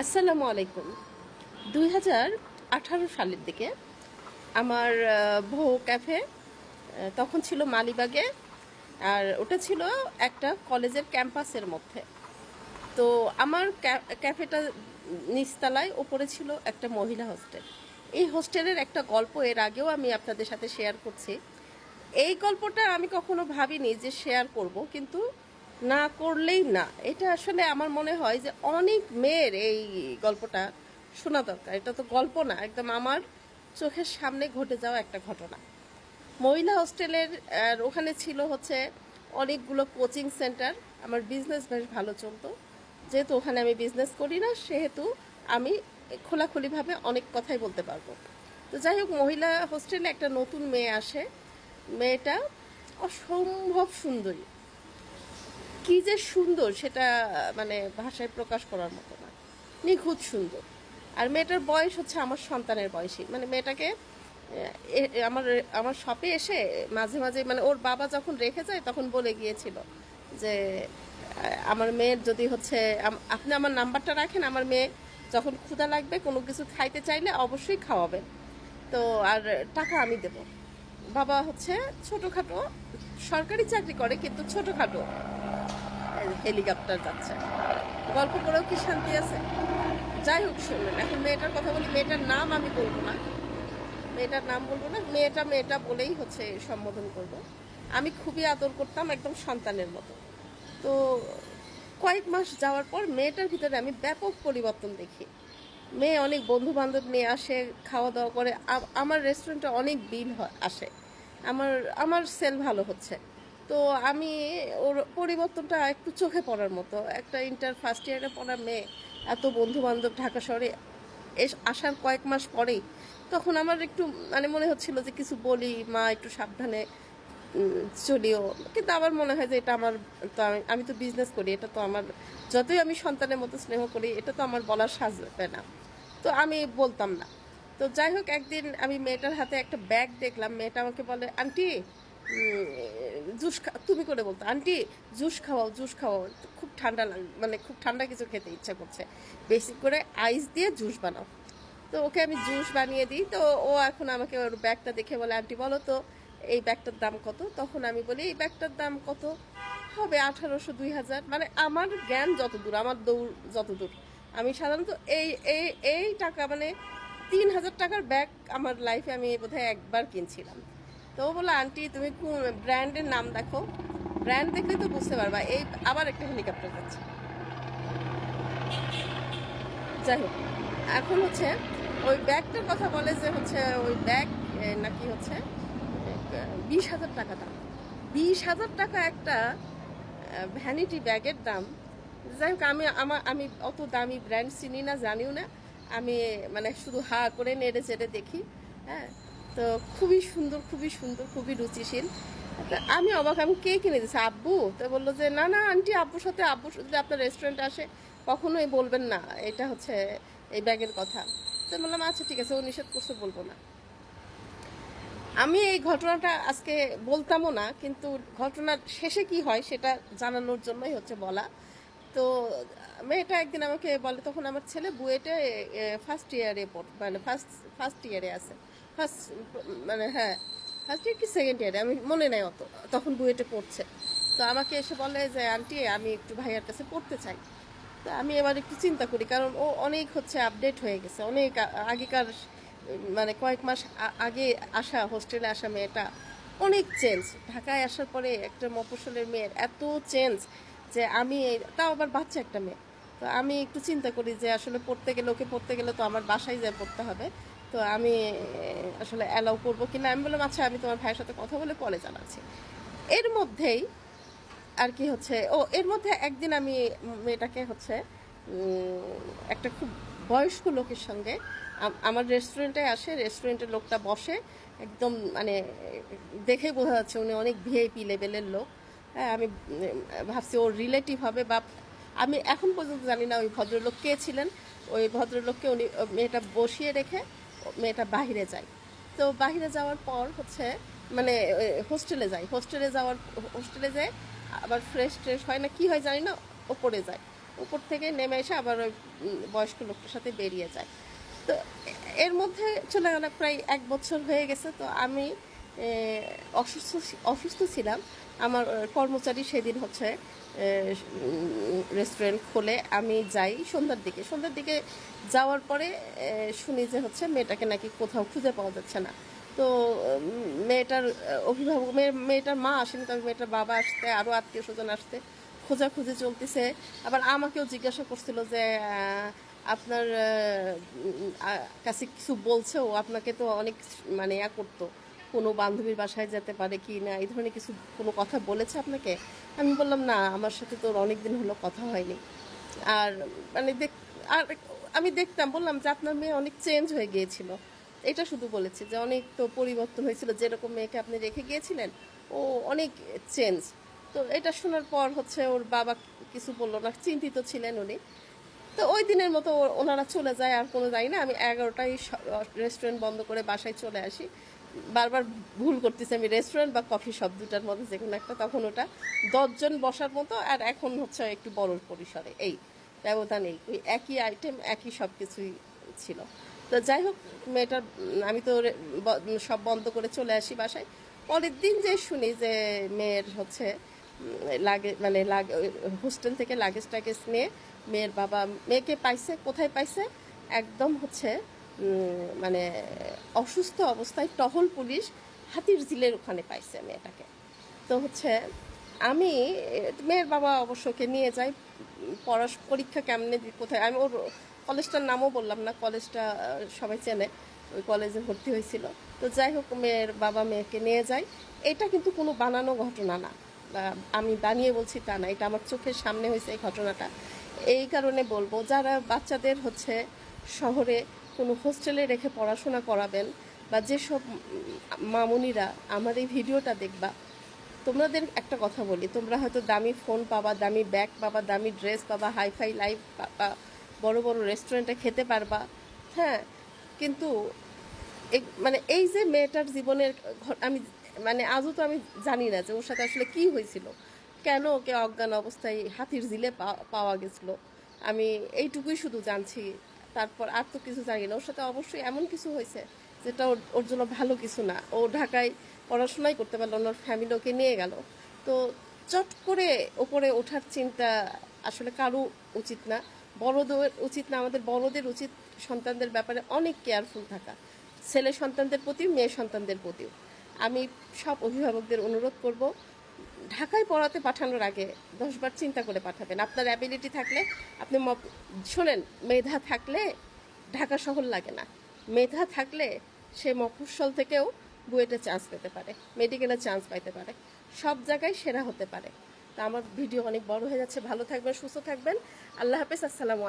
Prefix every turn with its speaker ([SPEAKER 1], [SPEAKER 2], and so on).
[SPEAKER 1] আসসালামু আলাইকুম। দুই হাজার আঠারো সালের দিকে আমার বউ ক্যাফে তখন ছিল মালিবাগে, আর ওটা ছিল একটা কলেজের ক্যাম্পাসের মধ্যে। তো আমার ক্যা- ক্যাফেটা নিচতলায়, ওপরে ছিল একটা মহিলা হোস্টেল। এই হোস্টেলের একটা গল্প এর আগেও আমি আপনাদের সাথে শেয়ার করছি। এই গল্পটা আমি কখনো ভাবিনি যে শেয়ার করব, কিন্তু না করলেই না। এটা আসলে আমার মনে হয় যে অনেক মেয়ের এই গল্পটা শোনা দরকার। এটা তো গল্প না, একদম আমার চোখের সামনে ঘটে যাওয়া একটা ঘটনা। মহিলা হোস্টেলের ওখানে ছিল হচ্ছে অনেকগুলো কোচিং সেন্টার। আমার বিজনেস বেশ ভালো চলতো। যেহেতু ওখানে আমি বিজনেস করি না, সেহেতু আমি খোলাখুলিভাবে অনেক কথাই বলতে পারব। তো যাই হোক, মহিলা হোস্টেলে একটা নতুন মেয়ে আসে। মেয়েটা অসম্ভব সুন্দরী। কি যে সুন্দর সেটা মানে ভাষায় প্রকাশ করার মতো না। নিখুঁত সুন্দর। আর মেয়েটার বয়স হচ্ছে আমার সন্তানের বয়সী। মানে মেয়েটাকে আমার আমার শপে এসে মাঝে মাঝে মানে ওর বাবা যখন রেখে যায়, তখন বলে গিয়েছিল যে, আমার মেয়ের যদি হচ্ছে আপনি আমার নাম্বারটা রাখেন, আমার মেয়ে যখন ক্ষুধা লাগবে, কোনো কিছু খাইতে চাইলে অবশ্যই খাওয়াবেন। তো, আর টাকা আমি দেব। বাবা হচ্ছে ছোটোখাটো, সরকারি চাকরি করে, কিন্তু ছোটোখাটো। হেলিকপ্টার যাচ্ছে। গল্প করেও কি শান্তি আছে? যাই হোক শুনলেন এখন মেয়েটার কথা বলি, মেয়েটার নাম আমি বলব না। মেয়েটার নাম বলব না, মেয়েটা মেয়েটা বলেই হচ্ছে সম্বোধন করব। আমি খুবই আদর করতাম একদম সন্তানের মতো। তো কয়েক মাস যাওয়ার পর মেয়েটার ভিতরে আমি ব্যাপক পরিবর্তন দেখি। মেয়ে অনেক বন্ধু বান্ধব নিয়ে আসে খাওয়া দাওয়া করে আমার রেস্টুরেন্টে অনেক বিল হয়, আসে। আমার আমার সেল ভালো হচ্ছে। তো আমি ওর পরিবর্তনটা একটু চোখে পড়ার মতো। একটা ইন্টার ফার্স্ট ইয়ারে পড়া মেয়ে, এত বন্ধু বান্ধব ঢাকা শহরে এস, আসার কয়েক মাস পরেই তখন আমার একটু মানে মনে হচ্ছিল যে কিছু বলি, মা একটু সাবধানে চলিও। কিন্তু আমার মনে হয় যে এটা আমার তো আমি তো বিজনেস করি, এটা তো আমার, যতই আমি সন্তানের মতো স্নেহ করি, এটা তো আমার বলার সাজবে না। তো আমি বলতাম না। তো যাই হোক, একদিন আমি মেয়েটার হাতে একটা ব্যাগ দেখলাম, মেয়েটা আমাকে বলে আন্টি জুস তুমি করে বলতো, আন্টি, জুস খাওয়াও জুস খাওয়াও। খুব ঠান্ডা লাগ মানে খুব ঠান্ডা কিছু খেতে ইচ্ছা করছে। বেশি করে আইস দিয়ে জুস বানাও। তো ওকে আমি জুস বানিয়ে দিই। তো ও এখন আমাকে ওর ব্যাগটা দেখে বলে, আন্টি, বলো তো, এই ব্যাগটার দাম কত? তখন আমি বলি, এই ব্যাগটার দাম কত? হবে আঠারোশো দুই হাজার। মানে আমার জ্ঞান যত দূর, আমার দৌড় যত দূর। আমি সাধারণত এই এই এই টাকা মানে তিন হাজার টাকার ব্যাগ আমার লাইফে আমি বোধহয় একবার কিনছিলাম। তো ও বলল, আন্টি, তুমি ব্র্যান্ডের নাম দেখো? ব্র্যান্ড দেখলে তো বুঝতে পারবা, এই আবার একটা হেলিকপ্টার যাচ্ছে। যাই হোক, এখন হচ্ছে ওই ব্যাগটার কথা বলে যে হচ্ছে ওই ব্যাগ নাকি হচ্ছে বিশ হাজার টাকা দাম। বিশ হাজার টাকা একটা ভ্যানিটি ব্যাগের দাম। যাই হোক, আমি আমার আমি অত দামি ব্র্যান্ড চিনি না, জানিও না। আমি মানে শুধু হা করে নেড়ে চেড়ে দেখি হ্যাঁ? তো খুবই সুন্দর খুবই সুন্দর, খুবই রুচিশীল। আমি অবাক, আমি কে কিনে দিচ্ছে আব্বু? তো বলল যে, না না, আন্টি, আব্বুর সাথে আব্বু যদি আপনার রেস্টুরেন্টে আসে, কখনোই বলবেন না। এটা হচ্ছে এই ব্যাগের কথা। তো বললাম আচ্ছা ঠিক আছে, ও নিষেধ করছে, বলব না। আমি এই ঘটনাটা আজকে বলতামও না, কিন্তু ঘটনার শেষে কি হয় সেটা জানানোর জন্যই হচ্ছে বলা। তো মেয়েটা একদিন আমাকে বলে, তখন আমার ছেলে বুয়েটে ফার্স্ট ইয়ারে মানে ফার্স্ট ফার্স্ট ইয়ারে আছে। ফার্স্ট মানে হ্যাঁ ফার্স্ট ইয়ার কি সেকেন্ড ইয়ারে আমি মনে নাই অত, তখন বুয়েটে পড়ছে। তো আমাকে এসে বলে যে, আন্টি, আমি একটু ভাইয়ার কাছে পড়তে চাই। তো আমি এবার একটু চিন্তা করি, কারণ ও অনেক হচ্ছে আপডেট হয়ে গেছে। অনেক আগেকার মানে কয়েক মাস আগে আসা হোস্টেলে আসা মেয়েটা অনেক চেঞ্জ ঢাকায় আসার পরে একটা মফস্বলের মেয়ের এত চেঞ্জ যে আমি তাও আবার বাচ্চা একটা মেয়ে। তো আমি একটু চিন্তা করি যে, আসলে পড়তে গেলে, ওকে পড়তে গেলে তো আমার বাসায় যায় পড়তে হবে। তো আমি আসলে অ্যালাউ করব কিনা? আমি বললাম আচ্ছা আমি তোমার ভাইয়ের সাথে কথা বলে পরে জানাচ্ছি। এর মধ্যেই আর কি হচ্ছে, ও, এর মধ্যে একদিন আমি মেয়েটাকে হচ্ছে একটা খুব বয়স্ক লোকের সঙ্গে আমার রেস্টুরেন্টে আসে রেস্টুরেন্টের লোকটা বসে, একদম মানে দেখে বোঝা যাচ্ছে উনি অনেক ভিআইপি লেভেলের লোক। হ্যাঁ আমি ভাবছি ওর রিলেটিভ হবে বা আমি এখন পর্যন্ত জানি না ওই ভদ্রলোক কে ছিলেন। ওই ভদ্রলোককে উনি, মেয়েটা বসিয়ে রেখে মেয়েটা বাহিরে যায়। তো বাহিরে যাওয়ার পর হচ্ছে মানে হোস্টেলে যাই হোস্টেলে যাওয়ার হোস্টেলে যায় আবার ফ্রেশ ট্রেশ হয় না, কি হয় জানি না, ওপরে যায়। উপর থেকে নেমে এসে আবার ওই বয়স্ক লোকটার সাথে বেরিয়ে যায়। তো এর মধ্যে চলে গেল প্রায় এক বছর হয়ে গেছে। তো আমি অসুস্থ অসুস্থ ছিলাম। আমার কর্মচারী সেদিন হচ্ছে রেস্টুরেন্ট খোলে, আমি যাই সন্ধ্যার দিকে। সন্ধ্যার দিকে যাওয়ার পরে শুনি যে হচ্ছে মেয়েটাকে নাকি কোথাও খুঁজে পাওয়া যাচ্ছে না। তো মেয়েটার অভিভাবক, মেয়ে, মেয়েটার মা আসেনি, তবে মেয়েটার বাবা আসতে আরও আত্মীয় স্বজন আসতে, খোঁজাখুঁজি চলতেছে। আবার আমাকেও জিজ্ঞাসা করছিল যে আপনার কাছে কিছু বলছে ও, আপনাকে তো অনেক মানে ইয়া করতো। কোনো বান্ধবীর বাসায় যেতে পারে কি না, এই ধরনের কিছু কোনো কথা বলেছে আপনাকে? আমি বললাম, না, আমার সাথে তো অনেক দিন হলো কথা হয়নি। আর মানে দেখ, আর আমি দেখতাম, বললাম যে আপনার মেয়ে অনেক চেঞ্জ হয়ে গিয়েছিল। এটা শুধু বলেছি যে অনেক তো পরিবর্তন হয়েছিল। যেরকম মেয়েকে আপনি রেখে গিয়েছিলেন, ও অনেক চেঞ্জ তো এটা শোনার পর হচ্ছে ওর বাবা কিছু বলল না, চিন্তিত ছিলেন উনি। তো ওই দিনের মতো ওনারা চলে যায়, আর কোনো যাই না। আমি এগারোটায় রেস্টুরেন্ট বন্ধ করে বাসায় চলে আসি। বারবার ভুল করতেছি আমি রেস্টুরেন্ট বা কফি শপ দুটার মধ্যে যে কোনো একটা, তখন ওটা দশজন বসার মতো, আর এখন হচ্ছে একটু বড় পরিসরে, এই ব্যবধান এই, ওই একই আইটেম একই সব কিছুই ছিল। তো যাই হোক মেয়েটার আমি তো সব বন্ধ করে চলে আসি বাসায়। পরের দিন যে শুনি যে মেয়ের হচ্ছে লাগে মানে লাগে হোস্টেল থেকে লাগেজ টাগেজ নিয়ে মেয়ের বাবা, মেয়েকে পাইছে, কোথায় পাইছে? একদম হচ্ছে মানে অসুস্থ অবস্থায় টহল পুলিশ হাতির জিলের ওখানে পাইছে মেয়েটাকে। তো হচ্ছে আমি, মেয়ের বাবা অবশ্যকে নিয়ে যাই, পড়াশ, পরীক্ষা কেমনে কোথায়? আমি ওর কলেজটার নামও বললাম না, কলেজটা সবাই চেনে, ওই কলেজে ভর্তি হয়েছিল। তো যাই হোক, মেয়ের বাবা মেয়েকে নিয়ে যায় এটা কিন্তু কোনো বানানো ঘটনা না। আমি বানিয়ে বলছি তা না, এটা আমার চোখের সামনে হয়েছে এই ঘটনাটা। এই কারণে বলব, যারা বাচ্চাদের হচ্ছে শহরে কোনো হোস্টেলে রেখে পড়াশোনা করাবেন বা যেসব মামুনিরা আমার এই ভিডিওটা দেখবা, তোমাদের একটা কথা বলি, তোমরা হয়তো দামি ফোন পাবা, দামি ব্যাগ পাবা, দামি ড্রেস পাবা, হাইফাই লাইফ পাবা, বড় বড় রেস্টুরেন্টে খেতে পারবা হ্যাঁ কিন্তু মানে এই যে মেয়েটার জীবনের আমি মানে আজও তো আমি জানি না যে ওর সাথে আসলে কি হয়েছিল, কেন ওকে অজ্ঞান অবস্থায় হাতির জিলে পাওয়া গেছিল, আমি এইটুকুই শুধু জানছি তারপর আর তো কিছু জানি না। ওর সাথে অবশ্যই এমন কিছু হয়েছে যেটা ওর ওর জন্য ভালো কিছু না। ও ঢাকায় পড়াশোনাই করতে পারল না, ওর ফ্যামিলি ওকে নিয়ে গেল। তো চট করে ওপরে ওঠার চিন্তা আসলে কারও উচিত না। বড়দের উচিত না, আমাদের বড়দের উচিত সন্তানদের ব্যাপারে অনেক কেয়ারফুল থাকা। ছেলে সন্তানদের প্রতি মেয়ে সন্তানদের প্রতিও। আমি সব অভিভাবকদের অনুরোধ করব ঢাকায় পড়াতে পাঠানোর আগে দশবার চিন্তা করে পাঠাবেন। আপনার অ্যাবিলিটি থাকলে, আপনি শোনেন, মেধা থাকলে ঢাকা শহর লাগে না। মেধা থাকলে সে মফস্বল থেকেও বুয়েটে চান্স পেতে পারে মেডিকেলে চান্স পাইতে পারে। সব জায়গায় সেরা হতে পারে। তা আমার ভিডিও অনেক বড় হয়ে যাচ্ছে। ভালো থাকবেন, সুস্থ থাকবেন। আল্লাহ হাফেজ, আসসালামু